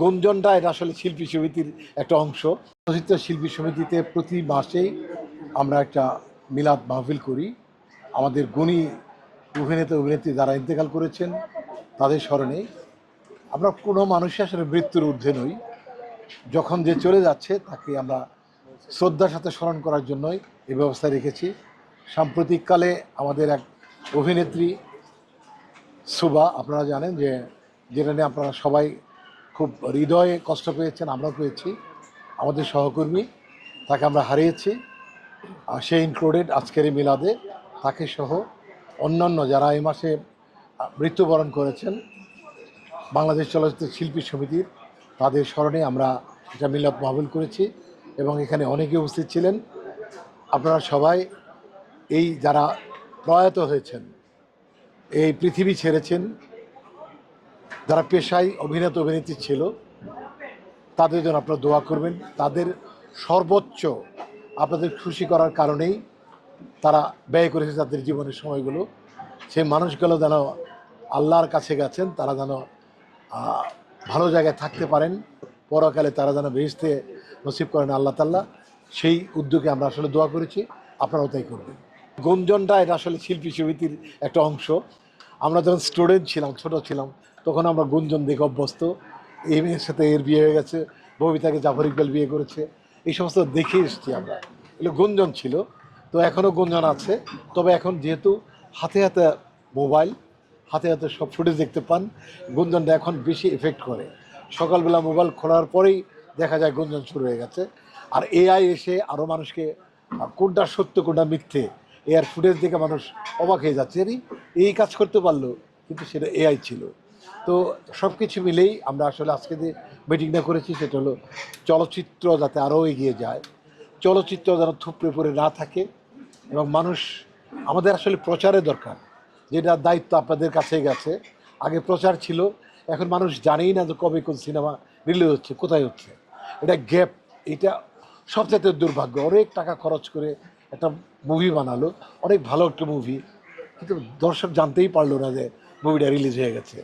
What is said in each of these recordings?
গুঞ্জনটা এটা আসলে শিল্পী সমিতির একটা অংশ। চলচ্চিত্র শিল্পী সমিতিতে প্রতি মাসেই আমরা একটা মিলাদ মাহফিল করি। আমাদের গুণী অভিনেতা, অভিনেত্রী যারা ইন্তেকাল করেছেন, তাদের স্মরণে আমরা কোনো মানুষই আসলে মৃত্যুর ঊর্ধ্বে নই। যখন যে চলে যাচ্ছে, তাকে আমরা শ্রদ্ধার সাথে স্মরণ করার জন্যই এই ব্যবস্থা রেখেছি। সাম্প্রতিককালে আমাদের এক অভিনেত্রী সুবা আপনারা জানেন যে যেটা নিয়ে আপনারা সবাই খুব হৃদয়ে কষ্ট পেয়েছেন, আমরাও পেয়েছি। আমাদের সহকর্মী তাকে আমরা হারিয়েছি। আর সে ইনক্লুডেড আজকের এই মিলাদে তাকে সহ অন্যান্য যারা এই মাসে মৃত্যুবরণ করেছেন, বাংলাদেশ চলচ্চিত্র শিল্পী সমিতির, তাদের স্মরণে আমরা এটা মিলাদ মাহবিল করেছি এবং এখানে অনেকে উপস্থিত ছিলেন। আপনারা সবাই এই যারা প্রয়াত হয়েছেন, এই পৃথিবী ছেড়েছেন যারা পেশায় অভিনেতা অভিনেত্রী ছিল, তাদের জন্য আপনারা দোয়া করবেন। তাদের সর্বোচ্চ আপনাদের খুশি করার কারণেই তারা ব্যয় করেছে তাদের জীবনের সময়গুলো। সেই মানুষগুলো যেন আল্লাহর কাছে গেছেন, তারা যেন ভালো জায়গায় থাকতে পারেন। পরকালে তারা যেন বেহেস্তে নসিব করেন আল্লাহ তাল্লাহ সেই উদ্যোগে আমরা আসলে দোয়া করেছি। আপনারাও তাই করবেন। গুঞ্জনটা এটা আসলে শিল্পী সমিতির একটা অংশ। আমরা যখন স্টুডেন্ট ছিলাম, ছোট ছিলাম, তখন আমরা গুঞ্জন দেখে অভ্যস্ত। এই মেয়ের সাথে এর বিয়ে হয়ে গেছে, ববিতাকে জাফর ইকবাল বিয়ে করেছে। এই সমস্ত দেখে এসেছি আমরা। এগুলো গুঞ্জন ছিল, তো এখনও গুঞ্জন আছে। তবে এখন যেহেতু হাতে হাতে মোবাইল, হাতে হাতে সব ফুটেজ দেখতে পান, গুঞ্জনটা এখন বেশি এফেক্ট করে। সকালবেলা মোবাইল খোলার পরেই দেখা যায় গুঞ্জন শুরু হয়ে গেছে। আর এআই এসে আরও মানুষকে, কোনটা সত্য, কোনটা মিথ্যে এআর ফুটেজ দেখে মানুষ অবাক হয়ে যাচ্ছে। এই কাজ করতে পারল, কিন্তু সেটা এআই ছিল। তো সব কিছু মিলেই আমরা আসলে আজকে যে মিটিংটা করেছি, সেটা হলো চলচ্চিত্র যাতে আরও এগিয়ে যায়, চলচ্চিত্র যেন থুপড়ে পড়ে না থাকে এবং মানুষ, আমাদের আসলে প্রচারের দরকার, যেটা দায়িত্ব আপনাদের কাছে গেছে। আগে প্রচার ছিল, এখন মানুষ জানেই না যে কবে কোন সিনেমা রিলিজ হচ্ছে, কোথায় হচ্ছে। এটা গ্যাপ এটা সবচেয়ে দুর্ভাগ্য। অনেক টাকা খরচ করে একটা মুভি বানালো, অনেক ভালো একটা মুভি কিন্তু দর্শক জানতেই পারল না যে মুভিটা রিলিজ হয়ে গেছে।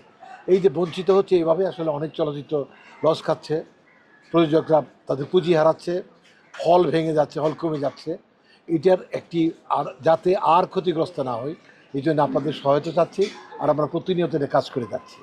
এই যে বঞ্চিত হচ্ছে এইভাবে আসলে অনেক চলচ্চিত্র লস খাচ্ছে। প্রযোজকরা তাদের পুঁজি হারাচ্ছে হল ভেঙে যাচ্ছে হল কমে যাচ্ছে। এটার একটি আর যাতে আর ক্ষতিগ্রস্ত না হয়, এই জন্য আপনাদের সহায়তা চাচ্ছি আর আমরা প্রতিনিয়ত এটা কাজ করে যাচ্ছি।